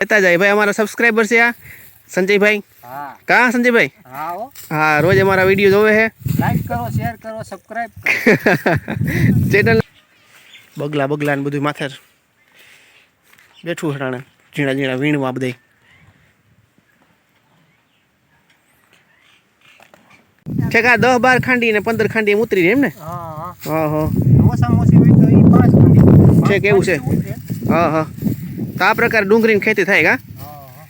લેતા જાય. ભાઈ અમારા સબસ્ક્રાઈબર છે આ. સંજયભાઈ. હા. કા સંજયભાઈ? હા હો. હા રોજ અમારા વીડિયો જોવે છે. લાઈક કરો શેર કરો સબસ્ક્રાઇબ કરો. ચેનલ બગલા બગલા ને બધું માથે બેઠું હટાણે ઝીણા ઝીણા વીણવા બધે છે કા દસ બાર ખાંડી ને પંદર ખાંડી એમ ઉતરી એમ ને? હા હા. હા હા. ઓછામાં ઓછી હોય તો એ પાંચ ખાંડી. છે કેવું છે? હા હા. તો આ પ્રકારે ડુંગળીની ખેતી થાય કા? હા હા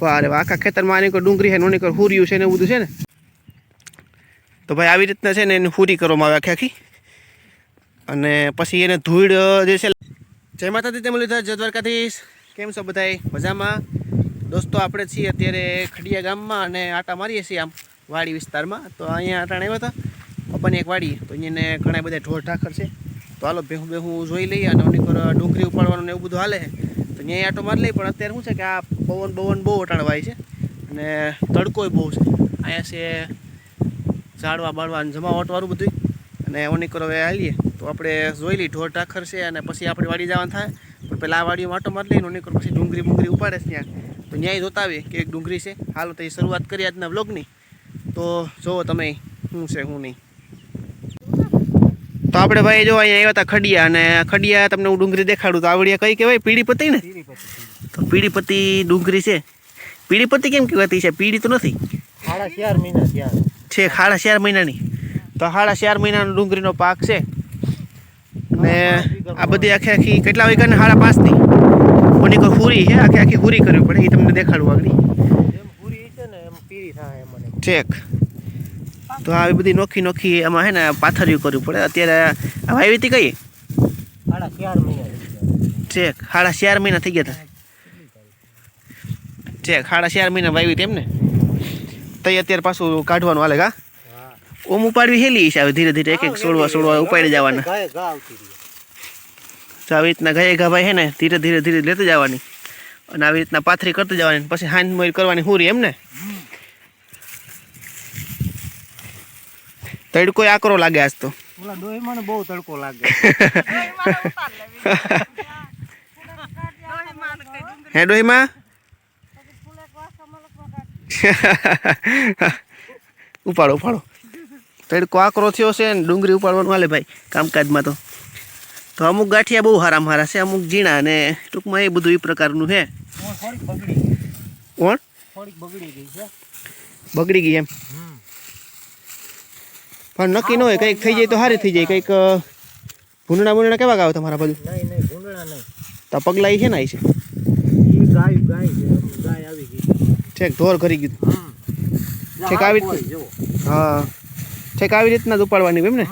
વાહ રે વાહ. આખા ખેતરમાં આની કોઈ ડુંગળી છે નોની કોઈ હુરિયું છે ને એવું બધું છે ને? તો ભાઈ આવી રીતના છે ને એની હુરી કરવામાં આવે આખી અને પછી એને ધૂળ જે છે, જય માતાજી તેમ લીધા. જય દ્વારકાધીશ. કેમ છો બધાય? મજામાં? દોસ્તો, આપણે છીએ અત્યારે ખડિયા ગામમાં અને આટા મારીએ છીએ આમ વાડી વિસ્તારમાં. તો અહીંયા આટાણ આવ્યા હતા. પપ્પાની એક વાડી. તો અહીંયા ઘણા બધા ઢોર ઢાખર છે. તો હાલો ભેહું બેહું જોઈ લઈએ અને પર ડુંગળી ઉપાડવાનું ને એવું બધું હાલે. અહીંયા આટો મારી લઈ, પણ અત્યારે શું છે કે આ પવન પવન બહુ અટાણવાય છે અને તડકોય બહુ છે. અહીંયા છે ઝાડવા બાળવા અને જમાવટવાળું બધું અને ઓની કરો હવે હાલીએ. તો આપણે જોઈ લઈએ, ઢોર ટાખર છે અને પછી આપણે વાડી જવાનું થાય. પણ પહેલાં આ વાડીમાં આટો મારી લઈને ઓની કરો પછી ડુંગળી બુંગળી ઉપાડે છે ત્યાં. તો ન્યાય જોતા આવીએ કે એક ડુંગળી છે. હાલો તો એ શરૂઆત કરી આજના વ્લોગની તો જુઓ તમે શું છે, શું નહીં. તો આપણે ભાઈ જો અહીંયા આવ્યા હતા ખડિયા અને ખડિયા તમને હું ડુંગળી દેખાડું તો આવડિયા કઈ કહેવાય? પીડીપતિ ને? તો પીડીપતિ ડુંગળી છે. પીડીપતિ કેમ કહેવાતી છે? પીડી તો નથી. છે સાડા ચાર મહિનાની. તો સાડા ચાર મહિનાનો ડુંગળીનો પાક છે. અને આ બધી આખી આખી કેટલા વાગ્યાને સાડા પાંચની કોની કોઈ હુરી છે? આખી આખી હુરી કરવી પડે એ તમને દેખાડું આગળ. જેમ પૂરી છે ને એમ પીરી થાય એમ મને. ચેક તો આવી બધી નોખી નોખી એમાં હે ને પાથરિયું કરવું પડે. અત્યારે વાવી હતી કઈ. ચેક સાડા ચાર મહિના થઈ ગયા હતા ચેક સાડા ચાર મહિના વાવી તેમ ને? તઈ અત્યારે પાછું કાઢવાનું હાલે કા? હા. ઓમ ઉપાડવી હેલી છે ધીરે ધીરે એક એક સોળવા સોળવા ઉપાડી જવાના. તો આવી રીતના ગયા ગા ભાઈ હે ને ધીરે ધીરે ધીરે લેતી જવાની. અને આવી રીતના પાથરી કરતી જવાની પછી હાંજ મોર કરવાની હુરી એમ ને? તડકો આકરો લાગે આજ તો. ઓલા ડોહીમાં બહુ તડકો લાગે. હે ડોહીમાં ઉપાડો ઉપાડો. તડકો આકરો થયો છે ને ડુંગળી ઉપાડવાનું હાલે ભાઈ કામકાજમાં તો. તો અમુક ગાંઠિયા બહુ હારા હારા છે અમુક ઝીણા અને ટૂંકમાં એ બધું એ પ્રકારનું છે. કોણ બગડી ગઈ છે. બગડી ગઈ એમ. પણ નક્કી ન હોય કંઈક થઈ જાય તો સારી થઈ જાય કંઈક ભૂંડણા ભૂંડણા કેવા ગાવ તમારા બાજુ? નહીં નહીં ભૂંડણા નહીં. તો પગલા એ છે ને આ છે? ગાય ગાય ગાય આવી ગઈ. છેક ઢોર કરી ગયું. ઠીક આવી. હા છેક આવી રીતના જ ઉપાડવાની એમ ને.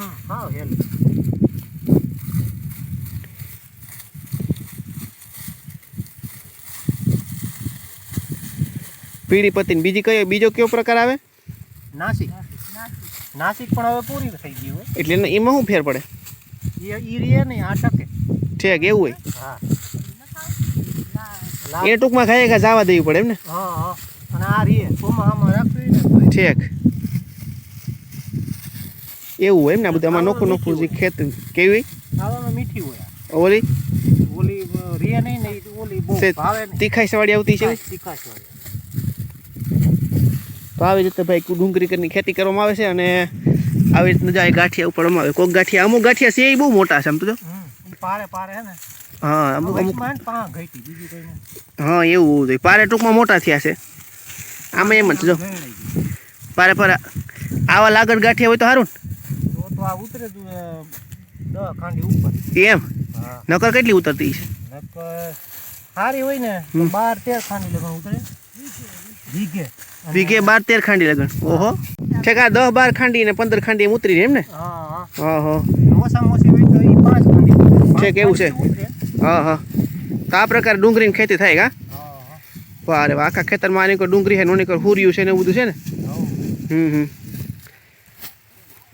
પીળી પત્તી બીજી કઈ બીજો કયો પ્રકાર આવે? નાસિક. નાસિક પણ હવે પૂરી થઈ ગઈ હોય. એટલે એમાં શું ફેર પડે? એ ઈ રે નહીં આ ટકે. છેક એવું હોય. હા. એ ટૂંકમાં ખાઈ ખા જવા દેવી પડે એમ ને? હા હા. અને આ રે સોમાં આમાં રાખવી છેક એવું હોય એમ ને બધું? આમાં નોખું નોખું જે ખેત કેવી ખાવામાં મીઠી હોય ઓલી? ઓલી અ, રે નહીં ને ઓલી બહુ ભાવે તીખાઈ સવાડી આવતી છે તીખાઈ વાળી. તો આવી રીતે ભાઈ ડુંગળી કરીને ખેતી કરવામાં આવે છે અને આવી રીતના જાય ગાંઠિયા ઉપાડવામાં આવે કોક ગાંઠિયા અમુક ગાંઠિયા છે એ બહુ મોટા છે આમ તો પારે પારે ને. હા અમુક અમુક હે એવું હોવું જોઈએ. પારે ટૂંકમાં મોટા થયા છે. આમાં એમ જ જો. પારે પારે આવા લાગડ ગાંઠિયા હોય તો સારું તો તો આ ઉતરે તું અ, દહ ઉપર. ને એમ નકર કેટલી ઉતરતી છે? નકર સારી હોય ને બાર તેર ખાંડી લગન ઉતરે. વીઘે. બાર તેર ખાંડી લગન. ઓહો. ઠેકા દસ બાર ખાંડી ને પંદર ખાંડી એમ ઉતરી એમ ને? હા હા. છે. કેવું છે? હા હા. તો આ પ્રકારે ડુંગળીની ખેતી થાય કા? હા હા. વાહ રે વાહ. આખા ખેતરમાં આની કોઈ ડુંગળી છે નોની કોઈ હુરિયું છે ને એવું બધું છે ને? હમ હમ.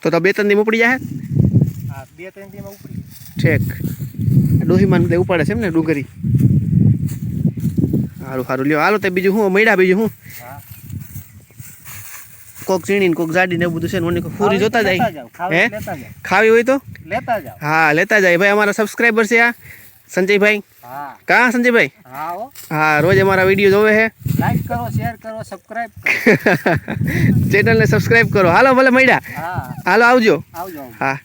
તો તો બે ત્રણ દી ઉપડી જાય બે ત્રણ દીમાં ઉપડી ઠેક. ડોહીમાં ઉપાડે છે એમ ને ડુંગળી? સારું સારું લ્યો હાલો તે બીજું હું મળ્યા બીજું હા. કોક ઝીણીને કોક જાડીને એવું બધું છે ને ઓની કોઈ જોતા જાય. હે? ખાવી હોય તો? લેતા જાવ હા લેતા જાય. ભાઈ અમારા સબસ્ક્રાઈબર છે આ. સંજયભાઈ. હા. કાં સંજયભાઈ? હા હા. રોજ અમારા વીડિયો જોવે છે. લાઈક કરો શેર કરો સબસ્ક્રાઇબ કરો. ચેનલને સબસ્ક્રાઇબ કરો. હાલો ભલે મળ્યા. હા. હાલો આવજો. આવજો આવજો. હા.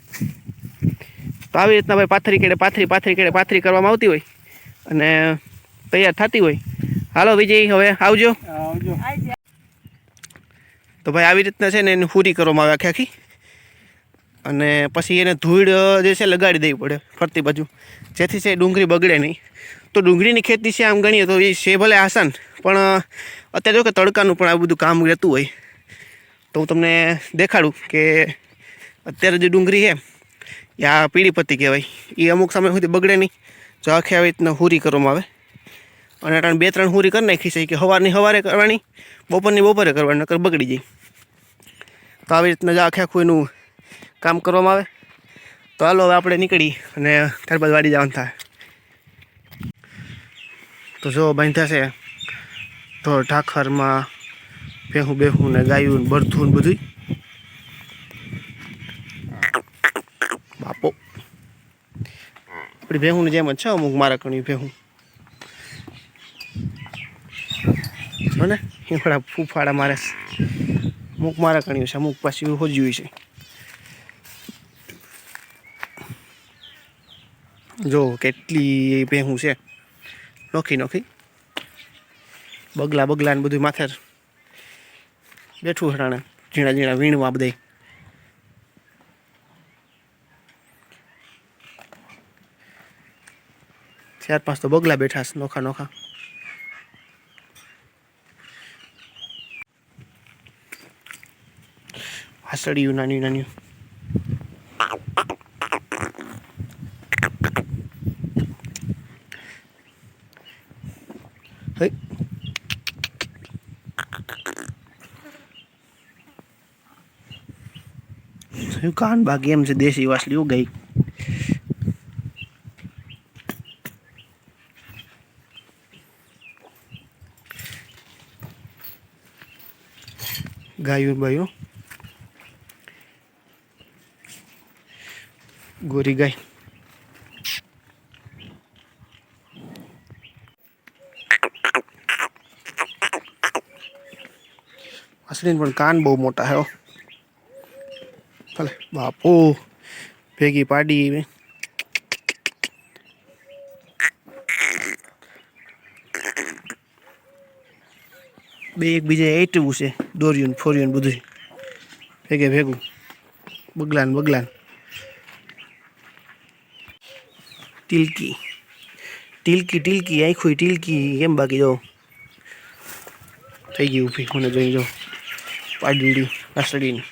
તો આવી રીતના ભાઈ પાથરી કેડે પાથરી પાથરી કેડે પાથરી કરવામાં આવતી હોય અને તૈયાર થતી હોય. હાલો વિજય હવે આવજો. તો ભાઈ આવી રીતના છે ને એને પૂરી કરવામાં આવે આખી આખી. અને પછી એને ધૂળ જે છે લગાડી દેવી પડે ફરતી બાજુ. જેથી છે ડુંગળી બગડે નહીં. તો ડુંગળીની ખેતી છે આમ ગણીએ તો એ છે ભલે આસાન પણ અત્યારે જો કે તડકાનું પણ આ બધું કામ રહેતું હોય. તો હું તમને દેખાડું કે અત્યારે જે ડુંગળી છે એ આ પીળી પત્તી કહેવાય. એ અમુક સમય સુધી બગડે નહીં. જો આખી આવી રીતના હુરી કરવામાં આવે. અને ત્રણ બે ત્રણ હુરી કરી નાખી છે કે સવારની સવારે કરવાની, બપોરની બપોરે કરવાની, નકર બગડી જાય. તો આવી રીતના જ આખે આખું એનું કામ કરવામાં આવે. તો હાલો હવે આપણે નીકળી અને ત્યારબાદ વાડી જવાનું થાય. તો જો બાંધ્યા છે, તો ઠાખરમાં ભેહું બેહું ને ગાયું ને બરથું ને બધું બાપો. આપણી ભેહુંની જેમ જ છે અમુક મારા કણી ભેહું. ને હિંફળા ફૂફાડા મારે. અમુક મારા કણ્યું છે અમુક પાછી હોજ્યું છે. જો કેટલી ભેહું છે. નોખી નોખી. બગલા બગલા ને બધું માથે બેઠું હટાણે ઝીણા ઝીણા વીણવા બધે. ચાર, પાંચ તો બગલા બેઠા છે, નોખા નોખા. હાસડિયું નાની નાની કાન બાકી એમ છે દેશી વાસલી ઉગાઈ ગાયું બાયું ગોરી ગાય વાસળીને પણ કાન બહુ મોટા હે હો. ભલે બાપુ ભેગી પાડી એવી. બે એકબીજા એટવું છે દોર્યું ને ફોર્યું ને બધું ભેગે ભેગું બગલાન બગલાન ટીલકી. ટીલકી ટીલકી આખું ટીલકી કેમ બાકી જો. થઈ ગયું ઊભી મને જોઈ જો પાડી વાસળીની.